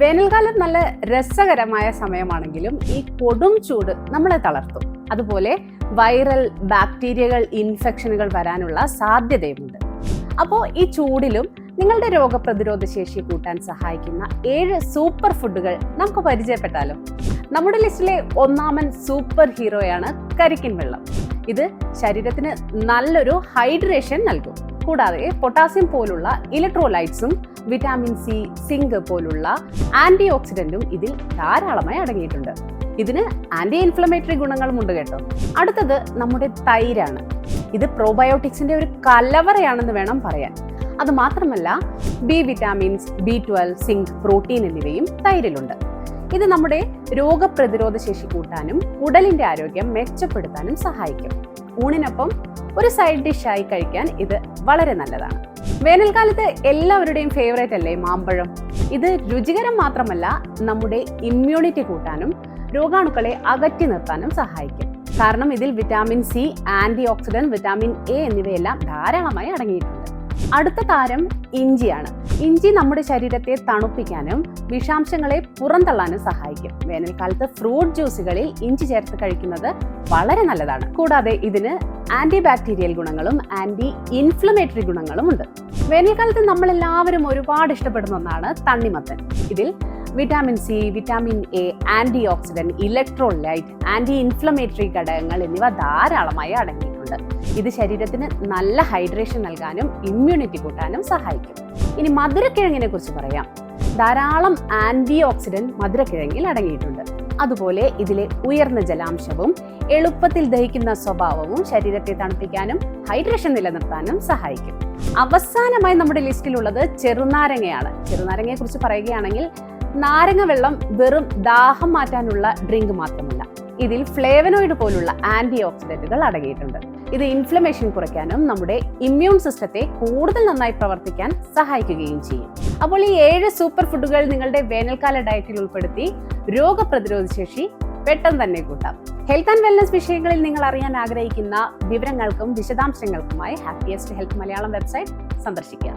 വേനൽക്കാലം നല്ല രസകരമായ സമയമാണെങ്കിലും ഈ കൊടും ചൂട് നമ്മളെ തളർത്തും. അതുപോലെ വൈറൽ ബാക്ടീരിയകൾ ഇൻഫെക്ഷനുകൾ വരാനുള്ള സാധ്യതയുമുണ്ട്. അപ്പോൾ ഈ ചൂടിലും നിങ്ങളുടെ രോഗപ്രതിരോധ ശേഷി കൂട്ടാൻ സഹായിക്കുന്ന ഏഴ് സൂപ്പർ ഫുഡുകൾ നമുക്ക് പരിചയപ്പെട്ടാലോ? നമ്മുടെ ലിസ്റ്റിലെ ഒന്നാമൻ സൂപ്പർ ഹീറോയാണ് കരിക്കിൻ വെള്ളം. ഇത് ശരീരത്തിന് നല്ലൊരു ഹൈഡ്രേഷൻ നൽകും. കൂടാതെ പൊട്ടാസ്യം പോലുള്ള ഇലക്ട്രോലൈറ്റ്സും വിറ്റാമിൻ സി സിങ്ക് പോലുള്ള ആന്റി ഓക്സിഡന്റും ഇതിൽ ധാരാളമായി അടങ്ങിയിട്ടുണ്ട്. ഇതിന് ആന്റി ഇൻഫ്ലമേറ്ററി ഗുണങ്ങളും ഉണ്ട് കേട്ടോ. അടുത്തത് നമ്മുടെ തൈരാണ്. ഇത് പ്രോബയോട്ടിക്സിന്റെ ഒരു കലവറയാണെന്ന് വേണം പറയാൻ. അത് മാത്രമല്ല B vitamins B twelve zinc protein എന്നിവയും തൈരിലുണ്ട്. ഇത് നമ്മുടെ രോഗപ്രതിരോധ ശേഷി കൂട്ടാനും ഉടലിന്റെ ആരോഗ്യം മെച്ചപ്പെടുത്താനും സഹായിക്കും. ഊണിനൊപ്പം ഒരു സൈഡ് ഡിഷായി കഴിക്കാൻ ഇത് വളരെ നല്ലതാണ്. വേനൽക്കാലത്ത് എല്ലാവരുടെയും ഫേവറേറ്റ് അല്ലേ മാമ്പഴം? ഇത് രുചികരം മാത്രമല്ല നമ്മുടെ ഇമ്മ്യൂണിറ്റി കൂട്ടാനും രോഗാണുക്കളെ അകറ്റി നിർത്താനും സഹായിക്കും. കാരണം ഇതിൽ vitamin C antioxidant vitamin A എന്നിവയെല്ലാം ധാരാളമായി അടങ്ങിയിട്ടുണ്ട്. അടുത്ത താരം ഇഞ്ചിയാണ്. ഇഞ്ചി നമ്മുടെ ശരീരത്തെ തണുപ്പിക്കാനും വിഷാംശങ്ങളെ പുറന്തള്ളാനും സഹായിക്കും. വേനൽക്കാലത്ത് ഫ്രൂട്ട് ജ്യൂസുകളിൽ ഇഞ്ചി ചേർത്ത് കഴിക്കുന്നത് വളരെ നല്ലതാണ്. കൂടാതെ ഇതിന് ആന്റി ബാക്ടീരിയൽ ഗുണങ്ങളും ആന്റി ഇൻഫ്ലമേറ്ററി ഗുണങ്ങളും ഉണ്ട് വേനൽക്കാലത്ത് നമ്മൾ എല്ലാവരും ഒരുപാട് ഇഷ്ടപ്പെടുന്ന ഒന്നാണ് തണ്ണിമത്തൻ. ഇതിൽ vitamin C vitamin A antioxidant electrolyte anti inflammatory ഘടകങ്ങൾ എന്നിവ ധാരാളമായി അടങ്ങിയിട്ടുണ്ട്. ഇത് ശരീരത്തിന് നല്ല ഹൈഡ്രേഷൻ നൽകാനും ഇമ്മ്യൂണിറ്റി കൂട്ടാനും സഹായിക്കും. ഇനി മധുരക്കിഴങ്ങിനെ കുറിച്ച് പറയാം. ധാരാളം ആന്റി ഓക്സിഡന്റ് മധുരക്കിഴങ്ങിൽ അടങ്ങിയിട്ടുണ്ട്. അതുപോലെ ഇതിലെ ഉയർന്ന ജലാംശവും എളുപ്പത്തിൽ ദഹിക്കുന്ന സ്വഭാവവും ശരീരത്തെ തണുപ്പിക്കാനും ഹൈഡ്രേഷൻ നിലനിർത്താനും സഹായിക്കും. അവസാനമായി നമ്മുടെ ലിസ്റ്റിലുള്ളത് ചെറുനാരങ്ങയാണ്. ചെറുനാരങ്ങയെ കുറിച്ച് പറയുകയാണെങ്കിൽ നാരങ്ങ വെള്ളം വെറും ദാഹം മാറ്റാനുള്ള ഡ്രിങ്ക് മാത്രമല്ല ഇതിൽ ഫ്ലേവനോയിഡ് പോലുള്ള ആന്റി ഓക്സിഡന്റുകൾ അടങ്ങിയിട്ടുണ്ട്. ഇത് ഇൻഫ്ലമേഷൻ കുറയ്ക്കാനും നമ്മുടെ ഇമ്മ്യൂൺ സിസ്റ്റത്തെ കൂടുതൽ നന്നായി പ്രവർത്തിക്കാൻ സഹായിക്കുകയും ചെയ്യും. അപ്പോൾ ഈ ഏഴ് സൂപ്പർ ഫുഡുകൾ നിങ്ങളുടെ വേനൽക്കാല ഡയറ്റിൽ ഉൾപ്പെടുത്തി രോഗപ്രതിരോധ ശേഷി പെട്ടെന്ന് തന്നെ കൂട്ടാം. ഹെൽത്ത് ആൻഡ് വെൽനസ് വിഷയങ്ങളിൽ നിങ്ങൾ അറിയാൻ ആഗ്രഹിക്കുന്ന വിവരങ്ങൾക്കും വിശദാംശങ്ങൾക്കുമായി ഹാപ്പിയസ്റ്റ് ഹെൽത്ത് മലയാളം വെബ്സൈറ്റ് സന്ദർശിക്കുക.